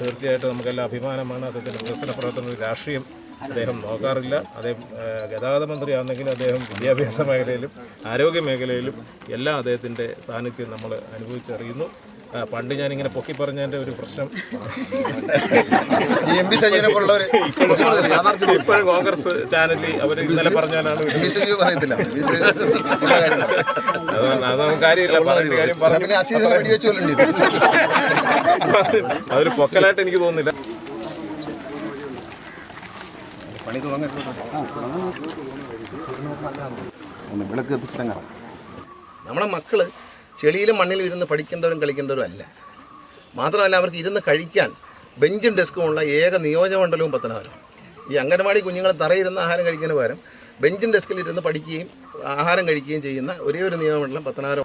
തീർച്ചയായിട്ടും നമുക്കെല്ലാം അഭിമാനമാണ്. അദ്ദേഹത്തിന്റെ വികസന പ്രവർത്തനം രാഷ്ട്രീയം അദ്ദേഹം നോക്കാറില്ല. അദ്ദേഹം ഗതാഗത മന്ത്രിയാണെങ്കിലും അദ്ദേഹം വിദ്യാഭ്യാസ മേഖലയിലും ആരോഗ്യ മേഖലയിലും എല്ലാം അദ്ദേഹത്തിന്റെ സാന്നിധ്യം നമ്മൾ അനുഭവിച്ചറിയുന്നു. പണ്ട് ഞാനിങ്ങനെ പൊക്കി പറഞ്ഞതിന്റെ ഒരു പ്രശ്നം ഈ എം പി സജീവനെ പോലുള്ളവർ ഇപ്പോഴും കോൺഗ്രസ് ചാനലിൽ അവർ ഇന്നലെ പറഞ്ഞാലാണ് പറയത്തില്ല. അത് കാര്യമില്ല പറഞ്ഞ കാര്യം പറഞ്ഞു അതൊരു പൊക്കലായിട്ട് എനിക്ക് തോന്നുന്നില്ല. പണി തുടങ്ങി. ഒന്ന് വിളക്ക് കത്തിച്ചിറങ്ങാം നമ്മളെ മക്കൾ ചെളിയിലും മണ്ണിലും ഇരുന്ന് പഠിക്കേണ്ടവരും കളിക്കേണ്ടവരും അല്ല. മാത്രമല്ല അവർക്ക് ഇരുന്ന് കഴിക്കാൻ ബെഞ്ചും ഡെസ്കും ഉള്ള ഏക നിയോജകമണ്ഡലവും പത്തനാപുരം. ഈ അംഗനവാടി കുഞ്ഞുങ്ങളെ തറയിരുന്ന് ആഹാരം കഴിക്കുന്നതിന് പകരം ബെഞ്ചും ഡെസ്കിൽ ഇരുന്ന് പഠിക്കുകയും ആഹാരം കഴിക്കുകയും ചെയ്യുന്ന ഒരേ ഒരു നിയോജകമണ്ഡലം പത്തനാപുരം.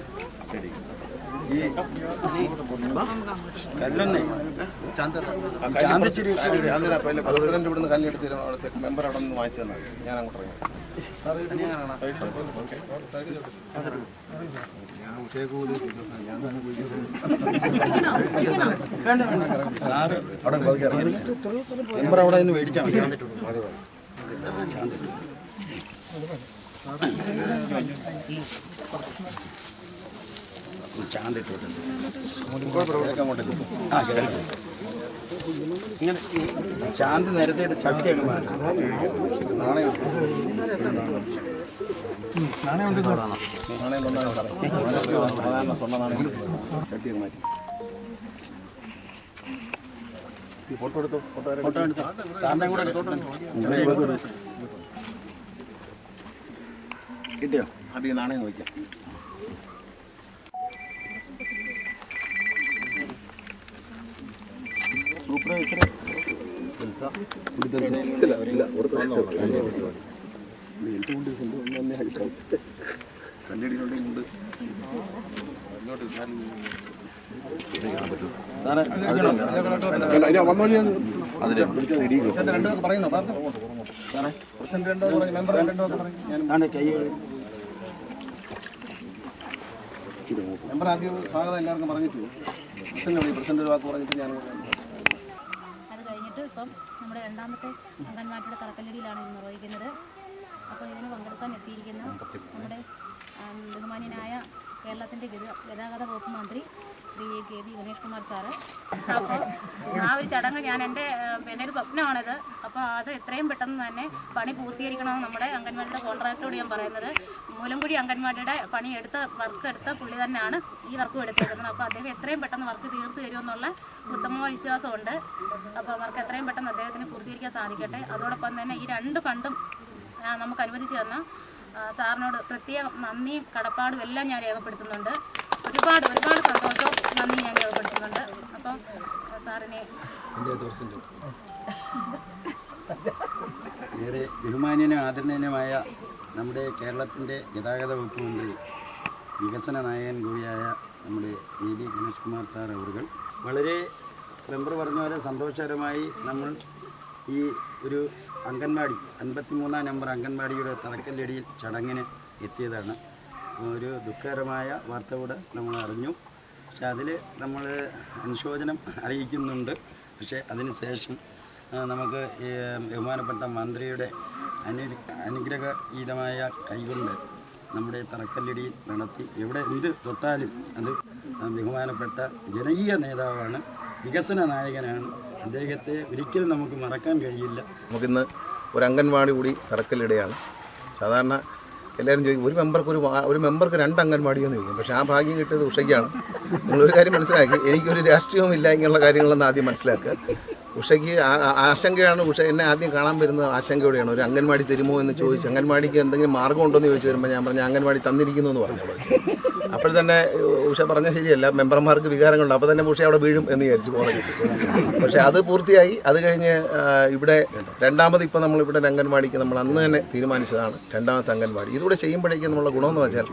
ചാന്ദിന പ്രസിഡന്റ് ഇവിടുന്ന് കല്ലെടുത്ത് അവിടെ മെമ്പർ അവിടെ നിന്ന് വാങ്ങിച്ചു തന്നാൽ മതി. ഞാൻ അങ്ങോട്ട് ഇറങ്ങി. മെമ്പർ അവിടെ നിന്ന് മേടിച്ചാൽ മതി. ചാന്തിട്ടുണ്ട് ആ കിഴക്ക് ഇങ്ങനെ ചാന്ത് നേരത്തെ ചട്ടി അങ്ങ് സാധാരണ നാണയം ചട്ടി മാറ്റി ഫോട്ടോ എടുത്തോ ഫോട്ടോ ഫോട്ടോ എടുത്ത് സാറിനെ കൂടെ എടുത്തോട്ടെ കിട്ടിയോ? അത് ഈ നാണയം വയ്ക്കാം രണ്ടു പറയുന്നോ പറഞ്ഞു പ്രസിഡന്റ് രണ്ടോ പറഞ്ഞു മെമ്പർ ആദ്യം സ്വാഗതം എല്ലാവർക്കും പറഞ്ഞിട്ടില്ല. പ്രസിഡന്റ്. പ്രസിഡന്റ് വാക്ക് പറഞ്ഞിട്ട് ഞാൻ ഇപ്പം നമ്മുടെ രണ്ടാമത്തെ അംഗൻവാടിയുടെ തറക്കല്ലടിയിലാണ് ഇത് നിർവഹിക്കുന്നത്. അപ്പോൾ ഇതിന് പങ്കെടുക്കാൻ എത്തിയിരിക്കുന്ന നമ്മുടെ ബഹുമാന്യനായ കേരളത്തിന്റെ ഗത- ഗതാഗത വകുപ്പ് മന്ത്രി Shri K V Ganesh Kumar sir. അപ്പോൾ ആ ഒരു ചടങ്ങ് ഞാൻ എന്റെ പിന്നെ ഒരു സ്വപ്നമാണിത്. അപ്പോൾ അത് എത്രയും പെട്ടെന്ന് തന്നെ പണി പൂർത്തീകരിക്കണമെന്ന് നമ്മുടെ അംഗൻവാടിയുടെ കോൺട്രാക്ടറോട് ഞാൻ പറയുന്നത്. മൂലംകുടി അംഗൻവാടിയുടെ പണി എടുത്ത വർക്ക് എടുത്ത പുള്ളി തന്നെയാണ് ഈ വർക്കും എടുത്തേക്കുന്നത്. അപ്പോൾ അദ്ദേഹം എത്രയും പെട്ടെന്ന് വർക്ക് തീർത്ത് തരുമെന്നുള്ള ഉത്തമമായ വിശ്വാസമുണ്ട്. അപ്പോൾ വർക്ക് എത്രയും പെട്ടെന്ന് അദ്ദേഹത്തിന് പൂർത്തീകരിക്കാൻ സാധിക്കട്ടെ. അതോടൊപ്പം തന്നെ ഈ രണ്ട് ഫണ്ടും നമുക്ക് അനുവദിച്ചു തന്ന സാറിനോട് പ്രത്യേകം നന്ദിയും കടപ്പാടും എല്ലാം ഞാൻ രേഖപ്പെടുത്തുന്നുണ്ട്. ഒരുപാട് ഒരുപാട് സന്തോഷവും നന്ദിയും ഞാൻ രേഖപ്പെടുത്തുന്നുണ്ട്. അപ്പം സാറിനെ ഏറെ ബഹുമാന്യനും ആദരണീയനുമായ നമ്മുടെ കേരളത്തിന്റെ ഗതാഗത വകുപ്പ് മന്ത്രി വികസന നായകൻ കൂടിയായ നമ്മുടെ A B Ganesh Kumar sir അവർ വളരെ മെമ്പർ പറഞ്ഞ പോലെ സന്തോഷകരമായി നമ്മൾ ഈ ഒരു അംഗൻവാടി അൻപത്തി മൂന്നാം നമ്പർ അംഗൻവാടിയുടെ തറക്കല്ലടിയിൽ ചടങ്ങിന് എത്തിയതാണ്. ഒരു ദുഃഖകരമായ വാർത്ത കൂടെ നമ്മൾ അറിഞ്ഞു. പക്ഷെ അതിൽ നമ്മൾ അനുശോചനം അറിയിക്കുന്നുണ്ട്. പക്ഷേ അതിന് ശേഷം നമുക്ക് ബഹുമാനപ്പെട്ട മന്ത്രിയുടെ അനു അനുഗ്രഹീതമായ കൈകൊണ്ട് നമ്മുടെ തറക്കല്ലടിയിൽ നടത്തി എവിടെ എന്ത് തൊട്ടാലും അത് ബഹുമാനപ്പെട്ട ജനകീയ നേതാവാണ് വികസന നായകനാണ്. അദ്ദേഹത്തെ ഒരിക്കലും നമുക്ക് മറക്കാൻ കഴിയില്ല. നമുക്കിന്ന് ഒരു അംഗൻവാടി കൂടി തറക്കല്ലിടയാണ് സാധാരണ എല്ലാവരും ചോദിക്കും ഒരു മെമ്പർക്ക് ഒരു ഒരു മെമ്പർക്ക് രണ്ട് അംഗൻവാടിയോ എന്ന് ചോദിക്കും. പക്ഷേ ആ ഭാഗ്യം കിട്ടിയത് ഉഷയ്ക്കാണ്. നിങ്ങളൊരു കാര്യം മനസ്സിലാക്കി എനിക്കൊരു രാഷ്ട്രീയവും ഇല്ല ഇങ്ങനെയുള്ള കാര്യങ്ങളൊന്നും ആദ്യം മനസ്സിലാക്കുക. ഉഷയ്ക്ക് ആശങ്കയാണ് ഉഷ എന്നെ ആദ്യം കാണാൻ വരുന്നത് ആശങ്കയോടെയാണ്. ഒരു അംഗൻവാടി തരുമോ എന്ന് ചോദിച്ചു അംഗൻവാടിക്ക് എന്തെങ്കിലും മാർഗമുണ്ടോ എന്ന് ചോദിച്ചു വരുമ്പോൾ ഞാൻ പറഞ്ഞു അംഗൻവാടി തന്നിരിക്കുന്നു എന്ന് പറഞ്ഞു അപ്പോൾ തന്നെ ഉഷ പറഞ്ഞ ശരിയല്ല മെമ്പർമാർക്ക് വികാരങ്ങളുണ്ട്. അപ്പോൾ തന്നെ ഉഷ അവിടെ വീഴും എന്ന് വിചാരിച്ചു പോകുന്നത് പക്ഷേ അത് പൂർത്തിയായി. അത് കഴിഞ്ഞ് ഇവിടെ രണ്ടാമത് ഇപ്പോൾ നമ്മൾ ഇവിടെ അംഗൻവാടിക്ക് നമ്മൾ അന്ന് തന്നെ തീരുമാനിച്ചതാണ് രണ്ടാമത്തെ അംഗൻവാടി. ഇതുകൂടെ ചെയ്യുമ്പോഴേക്കും നമ്മളുടെ ഗുണമെന്ന് വെച്ചാൽ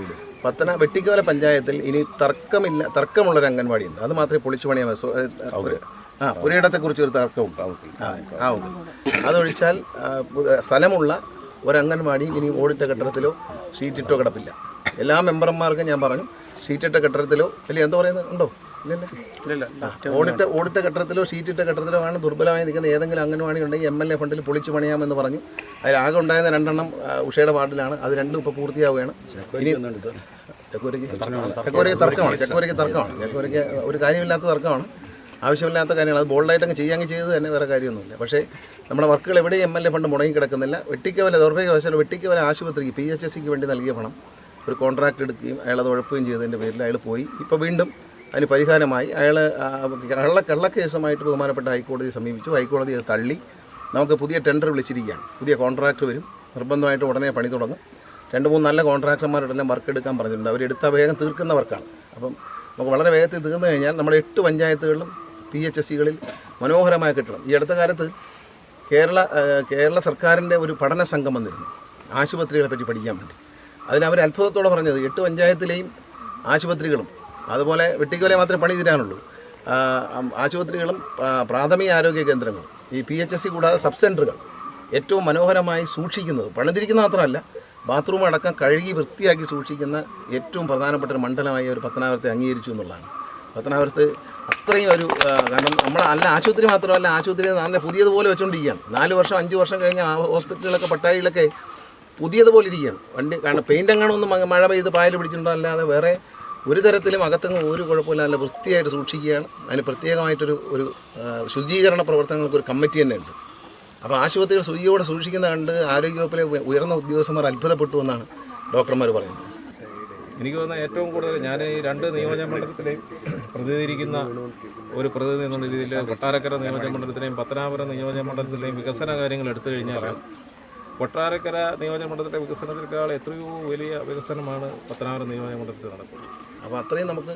പത്തന വെട്ടിക്കോല പഞ്ചായത്തിൽ ഇനി തർക്കമില്ല തർക്കമുള്ളൊരു അംഗൻവാടിയുണ്ട്. അത് മാത്രമേ പൊളിച്ചു പണിയാൻ ആ ഒരിടത്തെക്കുറിച്ച് ഒരു തർക്കവും ആ, ആവും അതൊഴിച്ചാൽ സ്ഥലമുള്ള ഒരു അംഗൻവാടി ഇനി ഓടിട്ട കെട്ടിടത്തിലോ ഷീറ്റിട്ടോ കിടപ്പില്ല. എല്ലാ മെമ്പർമാർക്കും ഞാൻ പറഞ്ഞു ഷീറ്റിട്ട കെട്ടിടത്തിലോ അല്ലെങ്കിൽ എന്താ പറയുന്നത്? ഉണ്ടോ? ഓടിട്ട ഓടിട്ട കെട്ടിടത്തിലോ ഷീറ്റിട്ട കെട്ടിടത്തിലോ ആണ് ദുർബലമായി നിൽക്കുന്ന ഏതെങ്കിലും അംഗൻവാടി ഉണ്ടെങ്കിൽ എം എൽ എ ഫണ്ടിൽ പൊളിച്ചു പണിയാമെന്ന് പറഞ്ഞു. അതിൽ ആകെ ഉണ്ടായിരുന്ന രണ്ടെണ്ണം ഉഷയുടെ വാർഡിലാണ്. അത് രണ്ടും ഇപ്പോൾ പൂർത്തിയാവുകയാണ്. ഇനി ചക്കോരയ്ക്ക് ചക്കോരയ്ക്ക് തർക്കമാണ്. ചക്കോരയ്ക്ക് തർക്കമാണ്. ചക്കോരയ്ക്ക് ഒരു കാര്യമില്ലാത്ത തർക്കമാണ്. ആവശ്യമില്ലാത്ത കാര്യങ്ങൾ. അത് ബോൾഡായിട്ട് അങ്ങ് ചെയ്യാമെങ്കിൽ ചെയ്ത് തന്നെ വേറെ കാര്യമൊന്നുമില്ല. പക്ഷേ നമ്മുടെ വർക്കുകൾ എവിടെയും എം എൽ എ ഫണ്ട് മുടങ്ങി കിടക്കുന്നില്ല. വെട്ടിക്കവല ദൗർഭാഗ്യവശാൽ വെട്ടിക്കവല ആശുപത്രിക്ക് പി എച്ച് എസ് സിക്ക് വേണ്ടി നൽകിയ പണം. ഒരു കോൺട്രാക്റ്റ് എടുക്കുകയും അയാൾ അത് ഉഴപ്പുകയും ചെയ്തതിന്റെ പേരിൽ അയാൾ പോയി. ഇപ്പോൾ വീണ്ടും അതിന് പരിഹാരമായി അയാൾ കള്ള കള്ളക്കേസുമായിട്ട് ബഹുമാനപ്പെട്ട ഹൈക്കോടതിയെ സമീപിച്ചു. ഹൈക്കോടതി അത് തള്ളി. നമുക്ക് പുതിയ ടെൻഡർ വിളിച്ചിരിക്കുകയാണ്. പുതിയ കോൺട്രാക്ട് വരും. നിർബന്ധമായിട്ട് ഉടനെ പണി തുടങ്ങും. രണ്ട് മൂന്ന് നല്ല കോൺട്രാക്ടർമാരോടെല്ലാം വർക്ക് എടുക്കാൻ പറഞ്ഞിട്ടുണ്ട്. അവരെടുത്ത വേഗം തീർക്കുന്ന വർക്കാണ് അപ്പം നമുക്ക് വളരെ വേഗത്തിൽ തീർന്നു കഴിഞ്ഞാൽ നമ്മുടെ എട്ട് പഞ്ചായത്തുകളിലും പി എച്ച് എസ് സികളിൽ മനോഹരമായ കെട്ടിടം ഈ അടുത്ത കാലത്ത് കേരള കേരള സർക്കാരിന്റെ ഒരു പഠന സംഘം വന്നിരുന്നു. ആശുപത്രികളെ പറ്റി പഠിക്കാൻ വേണ്ടി. അതിന് അവർ അത്ഭുതത്തോടെ പറഞ്ഞത് എട്ട് പഞ്ചായത്തിലെയും ആശുപത്രികളും അതുപോലെ വെട്ടിക്കോലെ മാത്രമേ പണി തീരാനുള്ളൂ. ആശുപത്രികളും പ്രാഥമിക ആരോഗ്യ കേന്ദ്രങ്ങളും ഈ പി എച്ച് എസ് സി കൂടാതെ സബ് സെന്ററുകൾ ഏറ്റവും മനോഹരമായി സൂക്ഷിക്കുന്നത് പണിതിരിക്കുന്ന മാത്രമല്ല ബാത്റൂം അടക്കം കഴുകി വൃത്തിയാക്കി സൂക്ഷിക്കുന്ന ഏറ്റവും പ്രധാനപ്പെട്ട ഒരു മണ്ഡലമായി ഒരു പത്തനാപുരത്തെ അംഗീകരിച്ചു എന്നുള്ളതാണ്. പത്തനാപുരത്ത് അത്രയും ഒരു കാരണം നമ്മൾ അല്ല ആശുപത്രി മാത്രമല്ല ആശുപത്രി നല്ല പുതിയതുപോലെ വെച്ചുകൊണ്ടിരിക്കുകയാണ് നാല് വർഷം അഞ്ച് വർഷം കഴിഞ്ഞ ഹോസ്പിറ്റലുകളൊക്കെ പട്ടാഴികളൊക്കെ പുതിയതുപോലെ ഇരിക്കുകയാണ്. വണ്ടി കാരണം പെയിന്റ് അങ്ങനെ ഒന്ന് മഴ പെയ്ത് പായൽ പിടിച്ചിട്ടുണ്ടോ അല്ലാതെ വേറെ ഒരു തരത്തിലും അകത്തങ്ങ് ഒരു കുഴപ്പമില്ല. നല്ല വൃത്തിയായിട്ട് സൂക്ഷിക്കുകയാണ്. അതിന് പ്രത്യേകമായിട്ടൊരു ഒരു ശുചീകരണ പ്രവർത്തനങ്ങൾക്ക് ഒരു കമ്മിറ്റി തന്നെ ഉണ്ട് അപ്പോൾ ആശുപത്രികൾ ശുചിയോടെ സൂക്ഷിക്കുന്ന കണ്ട് ആരോഗ്യവകുപ്പിലെ ഉയ- ഉയർന്ന ഉദ്യോഗസ്ഥന്മാർ അത്ഭുതപ്പെട്ടു എന്നാണ് ഡോക്ടർമാർ പറയുന്നത്. എനിക്ക് തോന്നുന്ന ഏറ്റവും കൂടുതൽ ഞാൻ ഈ രണ്ട് നിയോജക മണ്ഡലത്തിലെയും പ്രതിനിധീകരിക്കുന്ന ഒരു പ്രതിനിധി എന്നുള്ള രീതിയിൽ കൊട്ടാരക്കര നിയോജക മണ്ഡലത്തിലെയും പത്തനാപുരം നിയോജക മണ്ഡലത്തിലെയും വികസന കാര്യങ്ങൾ എടുത്തു കഴിഞ്ഞാൽ കൊട്ടാരക്കര നിയോജകമണ്ഡലത്തിലെ വികസനത്തിനേക്കാൾ എത്രയോ വലിയ വികസനമാണ് പത്തനാപുരം നിയോജകമണ്ഡലത്തിൽ നടക്കുന്നത്. അപ്പോൾ അത്രയും നമുക്ക്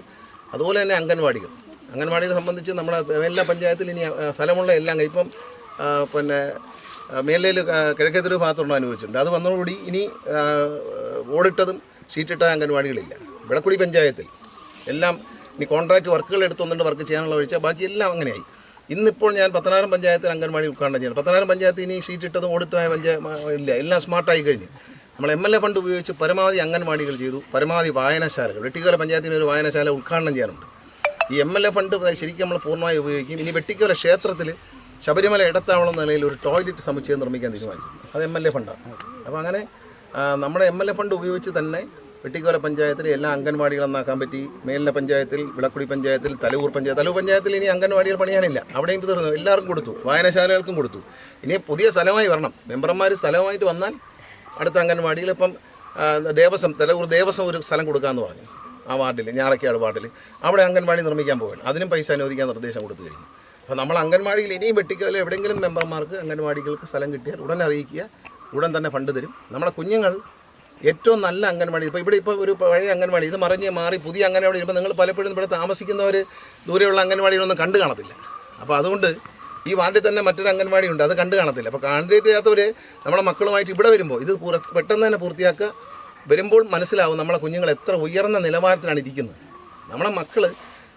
അതുപോലെ തന്നെ അംഗൻവാടികൾ. അംഗൻവാടികളെ സംബന്ധിച്ച് നമ്മുടെ എല്ലാ പഞ്ചായത്തിലും ഇനി സ്ഥലമുള്ള എല്ലാം ഇപ്പം പിന്നെ മേലയിൽ കിഴക്കേത്തൊരു ഭാഗത്തുള്ള അനുഭവിച്ചിട്ടുണ്ട്. അത് വന്നതോടുകൂടി ഇനി ഓടിട്ടതും ഷീറ്റിട്ട അംഗൻവാടികളില്ല. വിളക്കുടി പഞ്ചായത്തിൽ എല്ലാം ഇനി കോൺട്രാക്ട് വർക്കുകൾ എടുത്തൊന്നുണ്ട് വർക്ക് ചെയ്യാനുള്ള ഒഴിച്ചാൽ ബാക്കി എല്ലാം അങ്ങനെയായി. ഇന്നിപ്പോൾ ഞാൻ പത്തനായിരം പഞ്ചായത്തിൽ അംഗൻവാടി ഉദ്ഘാടനം ചെയ്യണം പത്തനായിരം പഞ്ചായത്ത് ഇനി ഷീറ്റിട്ടതും ഓടിട്ടായ പഞ്ചായത്ത് ഇല്ല എല്ലാം സ്മാർട്ടായി കഴിഞ്ഞു. നമ്മൾ എം എൽ എ ഫണ്ട് ഉപയോഗിച്ച് പരമാവധി അംഗൻവാടികൾ ചെയ്തു പരമാവധി വായനശാലകൾ. വെട്ടിക്കോല പഞ്ചായത്തിന് ഒരു വായനശാല ഉദ്ഘാടനം ചെയ്യാനുണ്ട്. ഈ എം എൽ എ ഫണ്ട് ശരിക്കും നമ്മൾ പൂർണമായി ഉപയോഗിക്കും ഇനി വെട്ടിക്കോല ക്ഷേത്രത്തിൽ ശബരിമല ഇടത്താവളം നിലയിൽ ഒരു ടോയ്ലറ്റ് സമുച്ചയം നിർമ്മിക്കാൻ തീരുമാനിച്ചു. അത് എം എൽ എ ഫണ്ടാണ് അപ്പോൾ അങ്ങനെ നമ്മുടെ എം എൽ എ ഫണ്ട് ഉപയോഗിച്ച് തന്നെ വെട്ടിക്കോല പഞ്ചായത്തിൽ എല്ലാ അംഗൻവാടികളും നന്നാക്കാൻ പറ്റി. മേലിലെ പഞ്ചായത്തിൽ വിളക്കുടി പഞ്ചായത്തിൽ തലൂർ പഞ്ചായത്ത് തലൂർ പഞ്ചായത്തിൽ ഇനി അംഗൻവാടികൾ പണിയാനില്ല. അവിടെയും തീർന്നു എല്ലാവർക്കും കൊടുത്തു. വായനശാലകൾക്കും കൊടുത്തു. ഇനി പുതിയ സ്ഥലമായി വരണം. മെമ്പർമാർ സ്ഥലമായിട്ട് വന്നാൽ അടുത്ത അംഗൻവാടിയിൽ ഇപ്പം ദേവസ്വം തലൂർ ദേവസ്വം ഒരു സ്ഥലം കൊടുക്കാമെന്ന് പറഞ്ഞു. ആ വാർഡിൽ ഞാറക്കാട് വാർഡിൽ അവിടെ അംഗൻവാടി നിർമ്മിക്കാൻ പോവുകയാണ്. അതിനും പൈസ അനുവദിക്കാൻ നിർദ്ദേശം കൊടുത്തു കഴിഞ്ഞു. അപ്പോൾ നമ്മൾ അംഗൻവാടിയിൽ ഇനിയും വെട്ടിക്കൽ എവിടെയെങ്കിലും മെമ്പർമാർക്ക് അംഗൻവാടികൾക്ക് സ്ഥലം കിട്ടിയാൽ ഉടൻ അറിയിക്കുക. ഉടൻ തന്നെ ഫണ്ട് തരും. നമ്മുടെ കുഞ്ഞുങ്ങൾ ഏറ്റവും നല്ല അംഗൻവാടി. ഇപ്പോൾ ഇവിടെ ഇപ്പോൾ ഒരു പഴയ അംഗൻവാടി. ഇത് മറിഞ്ഞ് മാറി പുതിയ അംഗൻവാടി ഇപ്പോൾ നിങ്ങൾ പലപ്പോഴും ഇവിടെ താമസിക്കുന്നവർ ദൂരെയുള്ള അംഗൻവാടികളൊന്നും കണ്ടു കാണത്തില്ല. അപ്പോൾ അതുകൊണ്ട് ഈ വാർഡിൽ തന്നെ മറ്റൊരു അംഗൻവാടി ഉണ്ട്. അത് കണ്ടു കാണത്തില്ല. അപ്പോൾ കാൻഡിഡേറ്റ് ചെയ്യാത്തവർ നമ്മുടെ മക്കളുമായിട്ട് ഇവിടെ വരുമ്പോൾ ഇത് പെട്ടെന്ന് തന്നെ പൂർത്തിയാക്കുക. വരുമ്പോൾ മനസ്സിലാവും നമ്മളെ കുഞ്ഞുങ്ങൾ എത്ര ഉയർന്ന നിലവാരത്തിലാണ് ഇരിക്കുന്നത്. നമ്മളെ മക്കൾ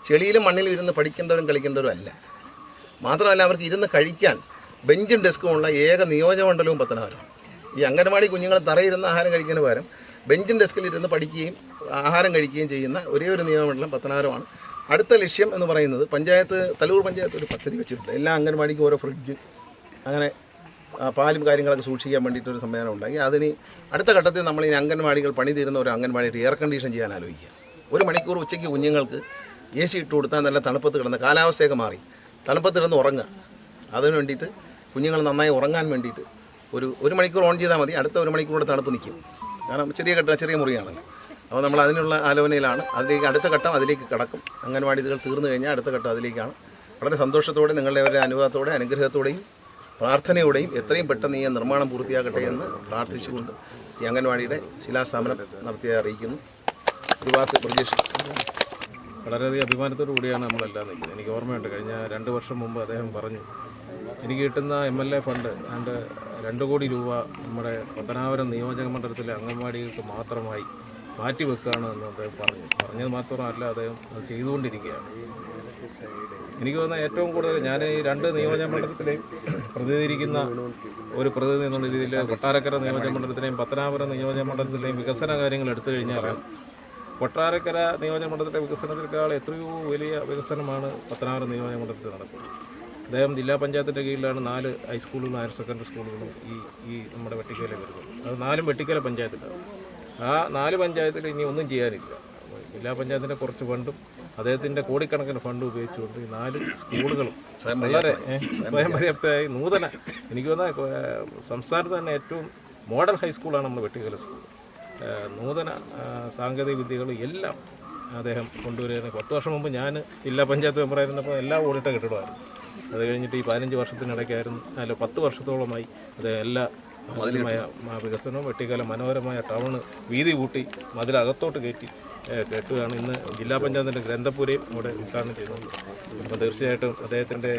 ചെളിയിലും മണ്ണിലും ഇരുന്ന് പഠിക്കേണ്ടവരും കളിക്കേണ്ടവരും അല്ല. മാത്രമല്ല അവർക്ക് ഇരുന്ന് കഴിക്കാൻ ബെഞ്ചും ഡെസ്കും ഉള്ള ഏക നിയോജകമണ്ഡലവും പത്തനാപുരം ഈ അംഗനവാടി കുഞ്ഞുങ്ങളെ തറയിരുന്ന് ആഹാരം കഴിക്കുന്നതിന് പകരം ബെഞ്ചും ഡെസ്കിൽ ഇരുന്ന് പഠിക്കുകയും ആഹാരം കഴിക്കുകയും ചെയ്യുന്ന ഒരേ ഒരു നിയമമണ്ഡലം പത്തനാപുരമാണ്. അടുത്ത ലക്ഷ്യം എന്ന് പറയുന്നത് പഞ്ചായത്ത് തലൂർ പഞ്ചായത്ത് ഒരു പദ്ധതി വെച്ചിട്ടുണ്ട്. എല്ലാ അംഗൻവാടിക്കും ഓരോ ഫ്രിഡ്ജ് അങ്ങനെ പാലും കാര്യങ്ങളൊക്കെ സൂക്ഷിക്കാൻ വേണ്ടിയിട്ടൊരു സംവിധാനം ഉണ്ടാക്കി. അതിന് അടുത്ത ഘട്ടത്തിൽ നമ്മൾ ഈ അംഗൻവാടികൾ പണി തീരുന്ന ഒരു അംഗൻവാടിയിട്ട് എയർ കണ്ടീഷൻ ചെയ്യാൻ ആലോചിക്കുക. ഒരു മണിക്കൂർ ഉച്ചയ്ക്ക് കുഞ്ഞുങ്ങൾക്ക് എ സി ഇട്ട് കൊടുത്താൽ നല്ല തണുപ്പത്ത് കിടന്ന് കാലാവസ്ഥയൊക്കെ മാറി. തണുപ്പത്ത് കിടന്ന് ഉറങ്ങുക. അതിന് വേണ്ടിയിട്ട് കുഞ്ഞുങ്ങൾ നന്നായി ഉറങ്ങാൻ വേണ്ടിയിട്ട് ഒരു ഒരു മണിക്കൂർ ഓൺ ചെയ്താൽ മതി. അടുത്ത ഒരു മണിക്കൂർ തണുപ്പ് നിൽക്കും. കാരണം ചെറിയ ഘട്ടം ചെറിയ മുറിയാണല്ലോ അപ്പോൾ നമ്മൾ അതിനുള്ള ആലോചനയിലാണ്. അതിലേക്ക് അടുത്ത ഘട്ടം അതിലേക്ക് കിടക്കും. കടക്കും ഇതുകൾ തീർന്നു കഴിഞ്ഞാൽ അടുത്ത ഘട്ടം അതിലേക്കാണ്. വളരെ സന്തോഷത്തോടെ നിങ്ങളുടെ അനുഭവത്തോടെ അനുഗ്രഹത്തോടെയും പ്രാർത്ഥനയോടെയും എത്രയും പെട്ടെന്ന് ഈ നിർമ്മാണം പൂർത്തിയാകട്ടെ എന്ന് പ്രാർത്ഥിച്ചുകൊണ്ട് ഈ അംഗൻവാടിയുടെ ശിലാസ്ഥാപനം നടത്തിയ അറിയിക്കുന്നു. ഒരു വാക്ക് പ്രതീക്ഷ വളരെയധികം അഭിമാനത്തോടു കൂടിയാണ് നമ്മളെല്ലാം നിൽക്കുന്നത്. എനിക്ക് ഓർമ്മയുണ്ട് കഴിഞ്ഞ രണ്ട് വർഷം മുമ്പ് അദ്ദേഹം പറഞ്ഞു എനിക്ക് കിട്ടുന്ന എം എൽ എ ഫണ്ട് ആണ്ട് രണ്ട് കോടി രൂപ നമ്മുടെ പത്തനാപുരം നിയോജക മണ്ഡലത്തിലെ അംഗൻവാടികൾക്ക് മാത്രമായി മാറ്റിവെക്കുകയാണ് എന്ന് അദ്ദേഹം പറഞ്ഞു. പറഞ്ഞത് മാത്രമല്ല അദ്ദേഹം അത് ചെയ്തുകൊണ്ടിരിക്കുകയാണ്. എനിക്ക് തോന്നുന്ന ഏറ്റവും കൂടുതൽ ഞാൻ ഈ രണ്ട് നിയോജക മണ്ഡലത്തിലെയും പ്രതിനിധീകരിക്കുന്ന ഒരു പ്രതിനിധി എന്നുള്ള രീതിയിൽ കൊട്ടാരക്കര നിയോജക മണ്ഡലത്തിലെയും പത്തനാപുരം നിയോജക മണ്ഡലത്തിലെയും വികസന കാര്യങ്ങൾ എടുത്തു കഴിഞ്ഞാൽ കൊട്ടാരക്കര നിയോജക മണ്ഡലത്തിലെ വികസനത്തിനേക്കാൾ എത്രയോ വലിയ വികസനമാണ് പത്തനാപുരം നിയോജക മണ്ഡലത്തിൽ നടക്കുന്നത്. അദ്ദേഹം ജില്ലാ പഞ്ചായത്തിന്റെ കീഴിലാണ് നാല് ഹൈസ്കൂളുകളും ഹയർ സെക്കൻഡറി സ്കൂളുകളും ഈ ഈ നമ്മുടെ വെട്ടിക്കല വരുന്നത്. അത് നാലും വെട്ടിക്കല പഞ്ചായത്തിലാണ്. ആ നാല് പഞ്ചായത്തിൽ ഇനി ഒന്നും ചെയ്യാനില്ല. ജില്ലാ പഞ്ചായത്തിന്റെ കുറച്ച് ഫണ്ടും അദ്ദേഹത്തിന്റെ കോടിക്കണക്കിന് ഫണ്ട് ഉപയോഗിച്ചുകൊണ്ട് ഈ നാല് സ്കൂളുകളും വളരെ സ്വയം പര്യാപ്തമായി നൂതന എനിക്ക് തോന്നുന്ന ഏ, സംസ്ഥാനത്ത് തന്നെ ഏറ്റവും മോഡൽ ഹൈസ്കൂളാണ് നമ്മുടെ വെട്ടിക്കല സ്കൂൾ നൂതന സാങ്കേതിക വിദ്യകൾ എല്ലാം അദ്ദേഹം കൊണ്ടുവരുന്നത്. പത്ത് വർഷം മുമ്പ് ഞാൻ ജില്ലാ പഞ്ചായത്ത് മെമ്പറായിരുന്നപ്പോൾ എല്ലാം ഓടിട്ട കെട്ടിടമായിരുന്നു. അത് കഴിഞ്ഞിട്ട് ഈ പതിനഞ്ച് വർഷത്തിനിടയ്ക്കായിരുന്നു അല്ല പത്ത് വർഷത്തോളമായി അദ്ദേഹം എല്ലാ മതിലുമായ വികസനവും വെട്ടിക്കാല മനോഹരമായ ടൗൺ വീതി കൂട്ടി മതിലകത്തോട്ട് കയറ്റി കേട്ടുകയാണ് ഇന്ന് ജില്ലാ പഞ്ചായത്തിന്റെ ഗ്രന്ഥപുരയും ഇവിടെ ഉദ്ഘാടനം ചെയ്യുന്നത്. അപ്പോൾ തീർച്ചയായിട്ടും അദ്ദേഹത്തിന്റെ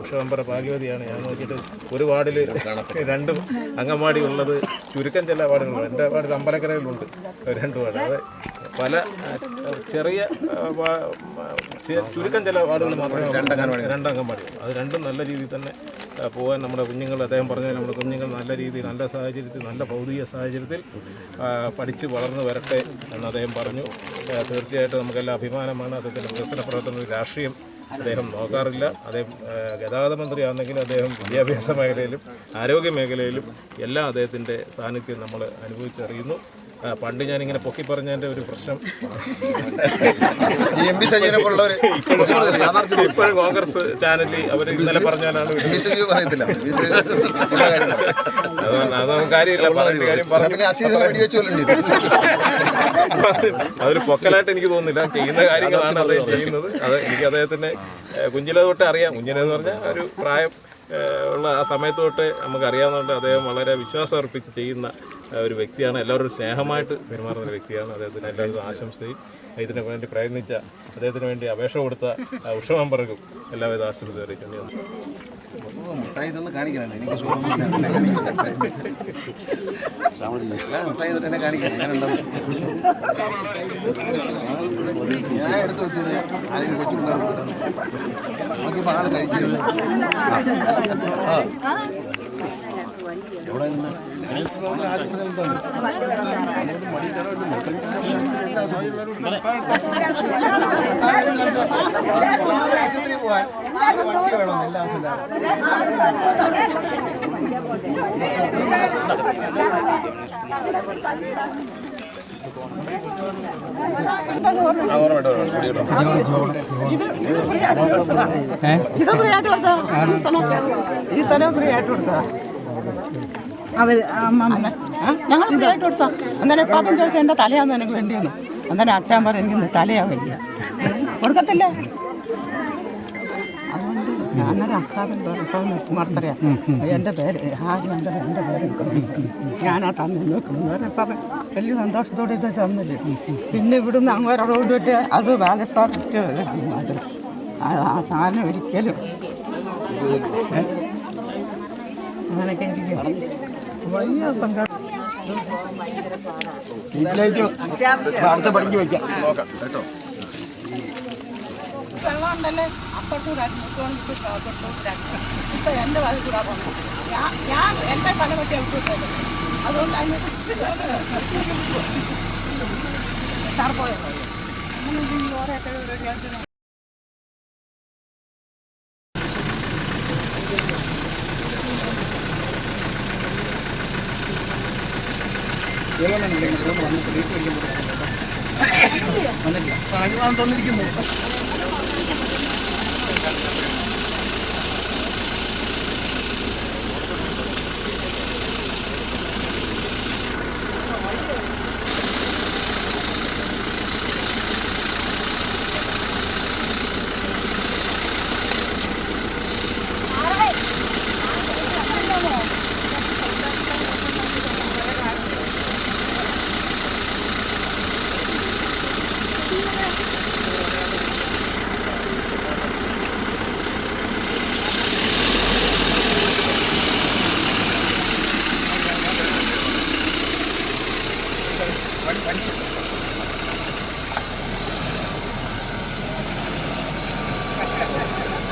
ഉഷവമ്പര ഭാഗ്യവതിയാണ്. ഞാൻ നോക്കിയിട്ട് ഒരു വാർഡിൽ രണ്ടും അംഗൻവാടി ഉള്ളത്. ചുരുക്കം ചില വാർഡുകളുണ്ട് എന്റെ വാർഡിൽ അമ്പലക്കരയിലുണ്ട്. രണ്ട് വാർഡ്. അത് പല ചെറിയ ചുരുക്കം ചില വാർഡുകൾ മാത്രമേ രണ്ടംഗൻവാടി രണ്ടംഗൻവാടി അത് രണ്ടും നല്ല രീതിയിൽ തന്നെ പോകാൻ നമ്മുടെ കുഞ്ഞുങ്ങൾ അദ്ദേഹം പറഞ്ഞ നമ്മുടെ കുഞ്ഞുങ്ങൾ നല്ല രീതിയിൽ നല്ല സാഹചര്യത്തിൽ നല്ല ഭൗതിക സാഹചര്യത്തിൽ പഠിച്ച് വളർന്നു വരട്ടെ എന്ന് അദ്ദേഹം പറഞ്ഞു. തീർച്ചയായിട്ടും നമുക്കെല്ലാം അഭിമാനമാണ്. അദ്ദേഹത്തിന്റെ വികസന പ്രവർത്തനം രാഷ്ട്രീയം അദ്ദേഹം നോക്കാറില്ല. അദ്ദേഹം ഗതാഗത മന്ത്രി മന്ത്രിയാണെങ്കിലും അദ്ദേഹം വിദ്യാഭ്യാസ മേഖലയിലും ആരോഗ്യ മേഖലയിലും എല്ലാം അദ്ദേഹത്തിന്റെ സാന്നിധ്യം നമ്മൾ അനുഭവിച്ചറിയുന്നു. ആ, ഞാൻ ഇങ്ങനെ പൊക്കി പറഞ്ഞതിന്റെ ഒരു പ്രശ്നം. എം പി സജീവനെ പോലുള്ളവർ ഇപ്പോഴും കോൺഗ്രസ് ചാനലിൽ അവർ ഇന്നലെ പറഞ്ഞാലാണ് പറയത്തില്ല. അതൊന്നും കാര്യമില്ല. കാര്യം അതൊരു. പൊക്കലായിട്ട് എനിക്ക് തോന്നുന്നില്ല. ചെയ്യുന്ന കാര്യങ്ങളാണ് അദ്ദേഹം ചെയ്യുന്നത്. അത് എനിക്ക് അദ്ദേഹത്തിന്റെ കുഞ്ഞിലെ തൊട്ട് അറിയാം. കുഞ്ഞിലെന്ന് പറഞ്ഞാൽ ഒരു പ്രായം ഉള്ള ആ സമയത്ത് തൊട്ട് നമുക്കറിയാവുന്നതുകൊണ്ട് അദ്ദേഹം വളരെ വിശ്വാസം അർപ്പിച്ച് ചെയ്യുന്ന ഒരു വ്യക്തിയാണ്. എല്ലാവരും സ്നേഹമായിട്ട് പെരുമാറുന്ന ഒരു വ്യക്തിയാണ് അദ്ദേഹത്തിന് എല്ലാവരും ആശംസയും. ഇതിനു വേണ്ടി പ്രയത്നിച്ച അദ്ദേഹത്തിന് വേണ്ടി അപേക്ഷ കൊടുത്ത ആ, ഉഷ മെമ്പർക്കും എല്ലാവിധ ആശംസ അറിയിക്കുന്നു. മുട്ടായി ഇതൊന്ന് കാണിക്കണം എനിക്ക് മുട്ടായി തന്നെ കാണിക്കണം. ഉണ്ടെന്ന് ഞാൻ എടുത്തു വെച്ചത് ആരെങ്കിലും കൊച്ചു നമുക്കിപ്പോൾ ആൾ കഴിച്ചത് ആശുപത്രി പോവാൻ വണ്ടി വേണം എല്ലാ ആവശ്യമില്ല ആ ഓർമ്മ ഇത് ഫ്രീ ആയിട്ട് കൊടുത്തോ ഈ സ്ഥലം ഫ്രീ ആയിട്ട് കൊടുത്തോ അവർ ഞങ്ങൾ ഫ്രീ ആയിട്ട് കൊടുത്തോ അന്നേരം പാപ്പം ചോദിച്ചാൽ എന്റെ തലയാന്ന് എനിക്ക് വേണ്ടിയെന്ന് അന്നേരം അച്ഛൻ പറയുന്നത് എനിക്ക് തലയാ വേണ്ടിയ കൊടുക്കത്തില്ല. അതുകൊണ്ട് ഞാൻ അന്നേരം അക്കാദം മർത്തറിയാം എന്റെ പേര് ആദ്യം എന്റെ എന്റെ പേര് ഞാനാ തന്നെ നോക്കുന്നു ഇപ്പം വലിയ സന്തോഷത്തോടെ ഇത് തന്നില്ലേ? പിന്നെ ഇവിടുന്ന് അങ്ങോട്ട് കൊണ്ടിട്ട് അത് ബാലൻസ് ആയിട്ട് ആ സാധനം ഒരിക്കലും? അങ്ങനെയൊക്കെ എനിക്ക് വലിയ പങ്കാളി പണിക്ക് വെക്കാം നോക്കാം കേട്ടോ വെള്ളമുണ്ടല്ലേ അപ്പുറത്തൂടെ ഇപ്പൊ എന്റെ കൂടെ പോകുന്നത് ഞാൻ ഞാൻ എന്റെ സ്ഥലം പറ്റി വിട്ടിട്ടത് അതുകൊണ്ട് അതിന് സാർ പോയോ അങ്ങനെ അനുവാദം തന്നിരിക്കുന്നു.